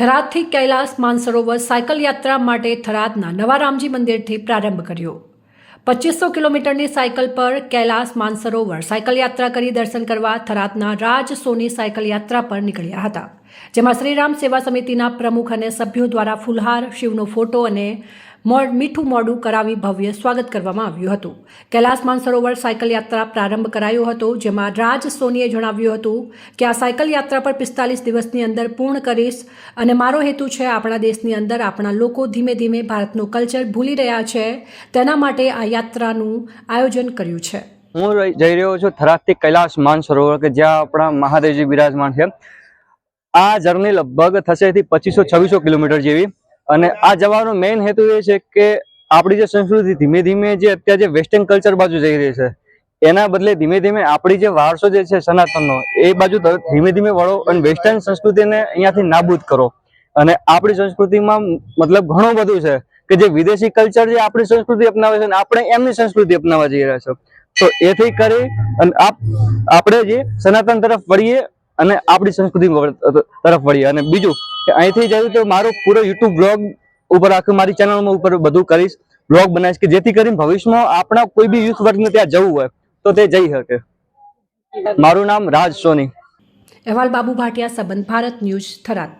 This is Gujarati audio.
થરાદથી કૈલાસ માનસરોવર સાયકલ યાત્રા માટે થરાદના નવા રામજી મંદિરથી પ્રારંભ કર્યો. પચીસો કિલોમીટરની સાયકલ પર કૈલાસ માનસરોવર સાયકલ યાત્રા કરી દર્શન કરવા થરાદના રાજ સોની સાયકલ યાત્રા પર નીકળ્યા હતા, જેમાં શ્રીરામ સેવા સમિતિના પ્રમુખ અને સભ્યો દ્વારા ફુલહાર, શિવનો ફોટો અને મીઠું મોડું કરાવી ભવ્ય સ્વાગત કરવામાં આવ્યું હતું. કૈલાસ માનસરોવર સાયકલ યાત્રા પ્રારંભ કરાયો હતો, જેમાં રાજ સોનીએ જણાવ્યું હતું કે આ સાયકલ યાત્રા પર પિસ્તાલીસ દિવસની અંદર પૂર્ણ કરીશ અને મારો હેતુ છે આપણા દેશની અંદર આપણા લોકો ધીમે ધીમે ભારતનું કલ્ચર ભૂલી રહ્યા છે. તેના માટે આ યાત્રાનું આયોજન કર્યું છે. હું જઈ રહ્યો છું થરાદથી કૈલાસ માનસરોવર, કે જ્યાં આપણા મહાદેવજી બિરાજમાન છે. આ જર્ની લગભગ થશે પચીસો છવ્વીસો કિલોમીટર જેવી અને આ જવાનો મેઇન હેતુ એ છે કે આપણી જે સંસ્કૃતિ ધીમે ધીમે જે અત્યારે જે વેસ્ટર્ન કલ્ચર બાજુ જઈ રહી છે, એના બદલે ધીમે ધીમે આપણી જે વારસો જે છે સનાતનનો, એ બાજુ ધીમે ધીમે વળો અને વેસ્ટર્ન સંસ્કૃતિને અહીંયાથી નાબૂદ કરો. અને આપણી સંસ્કૃતિમાં મતલબ ઘણું બધું છે કે જે વિદેશી કલ્ચર જે આપણી સંસ્કૃતિ અપનાવે છે આપણે એમની સંસ્કૃતિ અપનાવવા જઈ રહ્યા છો. તો એથી કરી અને આપ, આપણે જે સનાતન તરફ વળીએ અને આપણી સંસ્કૃતિ તરફ વળીએ. અને બીજું અહીંથી જયું તો મારો પૂરો યુટ્યુબ બ્લોગ ઉપર આખું મારી ચેનલમાં ઉપર બધું કરીશ બ્લોગ બનાવીશ કે જેથી કરીને ભવિષ્યમાં આપણા કોઈ બી યુથ વર્ગને ત્યાં જવું હોય, તો તે જઈ શકે. મારું નામ રાજ સોની. અહેવાલ બાબુ ભાટિયા, સંબંધ ભારત ન્યૂઝ થરાદ.